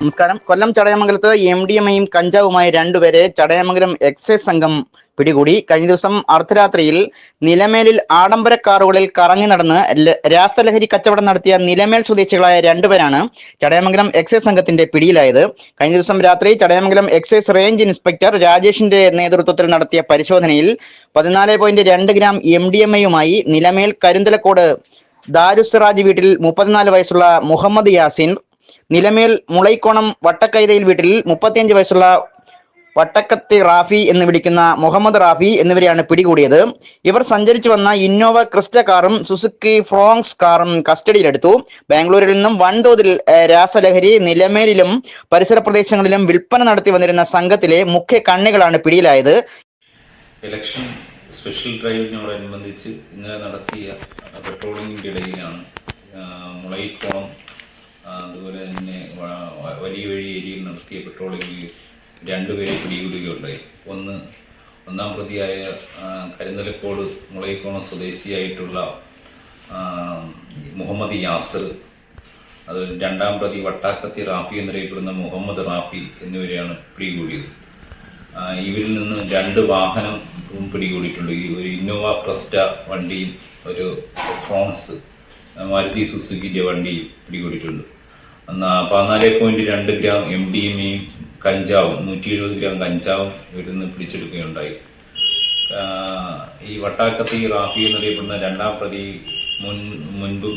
നമസ്കാരം. കൊല്ലം ചടയമംഗലത്ത് M D എമ്മയും കഞ്ചാവുമായി രണ്ടുപേരെ ചടയമംഗലം എക്സൈസ് സംഘം പിടികൂടി. കഴിഞ്ഞ ദിവസം അർദ്ധരാത്രിയിൽ നിലമേലിൽ ആഡംബര കാറുകളിൽ കറങ്ങി നടന്ന് രാസലഹരി കച്ചവടം നടത്തിയ നിലമേൽ സ്വദേശികളായ രണ്ടുപേരാണ് ചടയമംഗലം എക്സൈസ് സംഘത്തിന്റെ പിടിയിലായത്. കഴിഞ്ഞ ദിവസം രാത്രി ചടയമംഗലം എക്സൈസ് റേഞ്ച് ഇൻസ്പെക്ടർ രാജേഷിന്റെ നേതൃത്വത്തിൽ നടത്തിയ പരിശോധനയിൽ പതിനാല് പോയിന്റ് രണ്ട് ഗ്രാം എം ഡി എമ്മയുമായി നിലമേൽ കരിന്തലക്കോട് ദാരുസിറാജ് വീട്ടിൽ മുപ്പത്തിനാല് വയസ്സുള്ള മുഹമ്മദ് യാസിൻ നിലമേൽ മുളൈക്കോണം വട്ടക്കൈതയിൽ വീട്ടിൽ മുപ്പത്തിയഞ്ച് വയസ്സുള്ള വട്ടക്കത്തി റാഫി എന്ന് വിളിക്കുന്ന മുഹമ്മദ് റാഫി എന്നിവരെയാണ് പിടികൂടിയത്. ഇവർ സഞ്ചരിച്ചു വന്ന ഇന്നോവ ക്രിസ്റ്റ കാറും സുസുക്കി ഫ്രോങ്സ് കാറും കസ്റ്റഡിയിലെടുത്തു. ബാംഗ്ലൂരിൽ നിന്നും വൻതോതിൽ രാസലഹരി നിലമേലിലും പരിസര പ്രദേശങ്ങളിലും വിൽപ്പന നടത്തി വന്നിരുന്ന സംഘത്തിലെ മുഖ്യ കണ്ണികളാണ് പിടിയിലായത്. ഇലക്ഷൻ സ്പെഷ്യൽ ഡ്രൈവിനോടനുബന്ധിച്ച് ഇന്നലെ നടത്തിയ പെട്രോളിങ്ങിന്റെ ഇടയിലാണ് മുളയിക്കോണം അതുപോലെ തന്നെ വലിയ വഴി ഏരിയയിൽ നടത്തിയ പെട്രോളിങ്ങിൽ രണ്ടുപേരെ പിടികൂടുകയുണ്ടായി. ഒന്ന് ഒന്നാം പ്രതിയായ കരിന്തലക്കോട് മുളയിക്കോണം സ്വദേശിയായിട്ടുള്ള മുഹമ്മദ് യാസർ അത് രണ്ടാം പ്രതി വട്ടാക്കത്തി റാഫി എന്നറിയപ്പെടുന്ന മുഹമ്മദ് റാഫി എന്നിവരെയാണ് പിടികൂടിയത്. ഇവരിൽ നിന്ന് രണ്ട് വാഹനം പിടികൂടിയിട്ടുണ്ട്. ഈ ഒരു ഇന്നോവ ക്രസ്റ്റ വണ്ടിയും ഒരു ഫ്രോൺസ് മാരുതി സുസുക്കിന്റെ വണ്ടിയും പിടികൂടിയിട്ടുണ്ട്. പതിനാല് പോയിന്റ് രണ്ട് ഗ്രാം എം ഡി എം എയും കഞ്ചാവും നൂറ്റി എഴുപത് ഗ്രാം കഞ്ചാവും ഇവരിൽ നിന്ന് പിടിച്ചെടുക്കുകയുണ്ടായി ഈ വട്ടാക്കത്തി റാഫി എന്നറിയപ്പെടുന്ന രണ്ടാം പ്രതി മുൻ മുൻപ്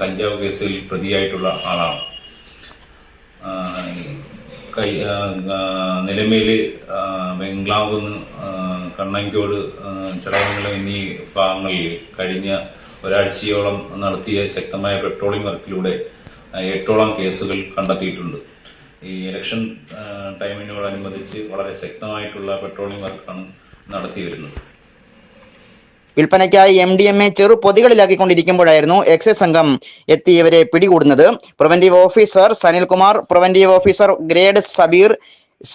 കഞ്ചാവ് കേസിൽ പ്രതിയായിട്ടുള്ള ആളാണ്. കൈ ആ, ബംഗ്ലാവുന്ന് കണ്ണങ്കോട് ചടങ്ങുകളും എന്നീ ഭാഗങ്ങളിൽ കഴിഞ്ഞ ഒരാഴ്ചയോളം നടത്തിയ ശക്തമായ പെട്രോളിംഗ് വർക്കിലൂടെ എട്ടോളം കേസുകൾ കണ്ടെത്തിയിട്ടുണ്ട്. ഈ ഇലക്ഷൻ ടൈമിനോടനുബന്ധിച്ച് വളരെ ശക്തമായിട്ടുള്ള പെട്രോളിംഗ് വർക്കാണ് നടത്തി വരുന്നത്. വിൽപ്പനയ്ക്കായി എം ഡി എം എ ചെറു പൊതികളിലാക്കിക്കൊണ്ടിരിക്കുമ്പോഴായിരുന്നു എക്സൈസ് സംഘം എത്തി ഇവരെ പിടികൂടുന്നത്. Preventive officer Sanilkumar preventive officer grade Sabeer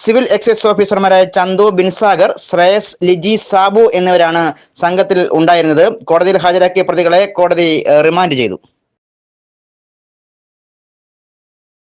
civil excise ഓഫീസർമാരായ ചന്തു ബിൻസാഗർ ശ്രേയസ് ലിജി സാബു എന്നിവരാണ് സംഘത്തിൽ ഉണ്ടായിരുന്നത്. കോടതിയിൽ ഹാജരാക്കിയ പ്രതികളെ കോടതി റിമാൻഡ് ചെയ്തു.